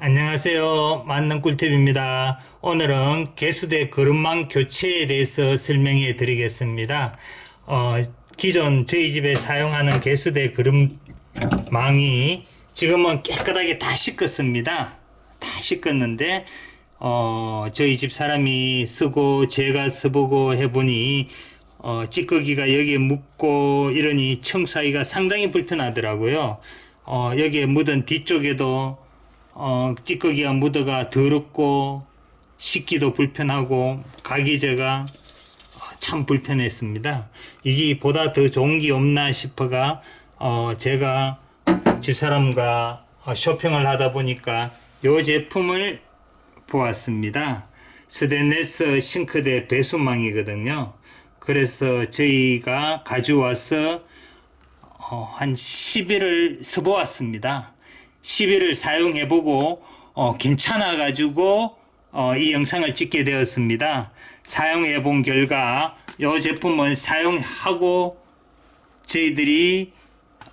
안녕하세요. 만능 꿀팁입니다. 오늘은 개수대 그릇망 교체에 대해서 설명해 드리겠습니다. 어, 기존 저희 집에 사용하는 개수대 그릇망이 지금은 깨끗하게 다 씻겼습니다. 다 씻겼는데, 어, 저희 집 사람이 쓰고 제가 써보고 해보니, 어, 찌꺼기가 여기에 묻고 이러니 청소하기가 상당히 불편하더라고요. 어, 여기에 묻은 뒤쪽에도 어, 찌꺼기가 묻어가 더럽고 씻기도 불편하고 가기제가 참 불편했습니다. 이게 보다 더 좋은 게 없나 싶어가 어, 제가 집사람과 어, 쇼핑을 하다 보니까 이 제품을 보았습니다. 스테인레스 싱크대 배수망이거든요. 그래서 저희가 가져와서 어, 한 10일을 써보았습니다. 10일을 사용해보고 어, 괜찮아가지고 어, 이 영상을 찍게 되었습니다. 사용해본 결과 이 제품을 사용하고 저희들이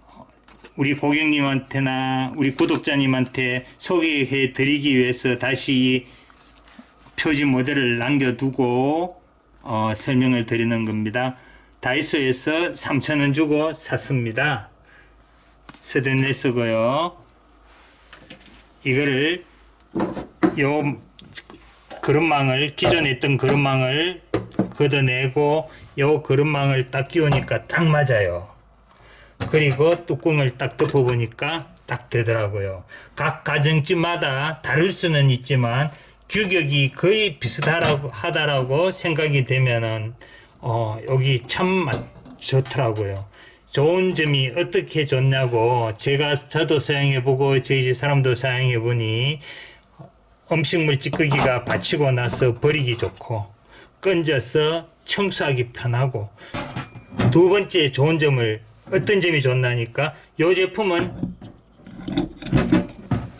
어, 우리 고객님한테나 우리 구독자님한테 소개해 드리기 위해서 다시 표지 모델을 남겨두고 어, 설명을 드리는 겁니다. 다이소에서 3,000원 주고 샀습니다. 스테인레스고요. 이거를 요 그릇망을 기존에 있던 그릇망을 걷어내고 요 그릇망을 딱 끼우니까 딱 맞아요. 그리고 뚜껑을 딱 덮어보니까 딱 되더라고요. 각 가정집마다 다를 수는 있지만 규격이 거의 비슷하다고 하다라고 생각이 되면은 어, 여기 참 맛- 좋더라고요. 좋은 점이 어떻게 좋냐고 제가 저도 사용해보고 저희 집 사람도 사용해보니 음식물 찌꺼기가 받치고 나서 버리기 좋고 건져서 청소하기 편하고 두 번째 좋은 점을 어떤 점이 좋나니까 이 제품은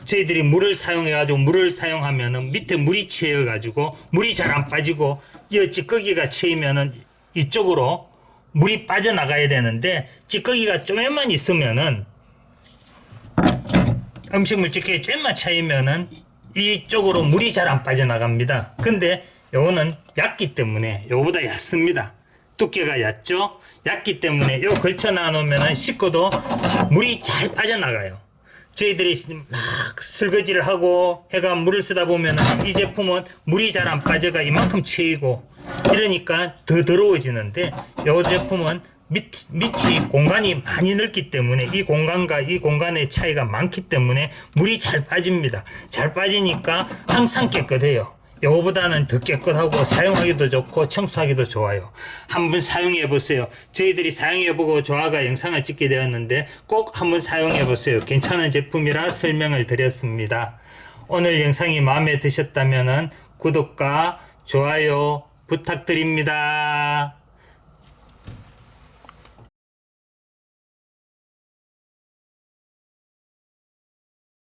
저희들이 물을 사용해가지고 물을 사용하면은 밑에 물이 채여가지고 물이 잘 안 빠지고 이 찌꺼기가 채이면은 이쪽으로 물이 빠져나가야 되는데 찌꺼기가 좀만 있으면은 음식물 찌꺼기 좀만 차이면은 이쪽으로 물이 잘 안 빠져나갑니다. 근데 요거는 얕기 때문에 요거보다 얕습니다. 두께가 얕죠? 얕기 때문에 요 걸쳐 놔놓으면 씻고도 물이 잘 빠져나가요. 저희들이 막 설거지를 하고 해가 물을 쓰다 보면 이 제품은 물이 잘 안 빠져가 이만큼 채이고 이러니까 더 더러워지는데 이 제품은 밑, 밑이 공간이 많이 넓기 때문에 이 공간과 이 공간의 차이가 많기 때문에 물이 잘 빠집니다. 잘 빠지니까 항상 깨끗해요. 요거보다는 더 깨끗하고 사용하기도 좋고 청소하기도 좋아요. 한번 사용해 보세요. 저희들이 사용해 보고 조아가 영상을 찍게 되었는데 꼭 한번 사용해 보세요. 괜찮은 제품이라 설명을 드렸습니다. 오늘 영상이 마음에 드셨다면 구독과 좋아요 부탁드립니다.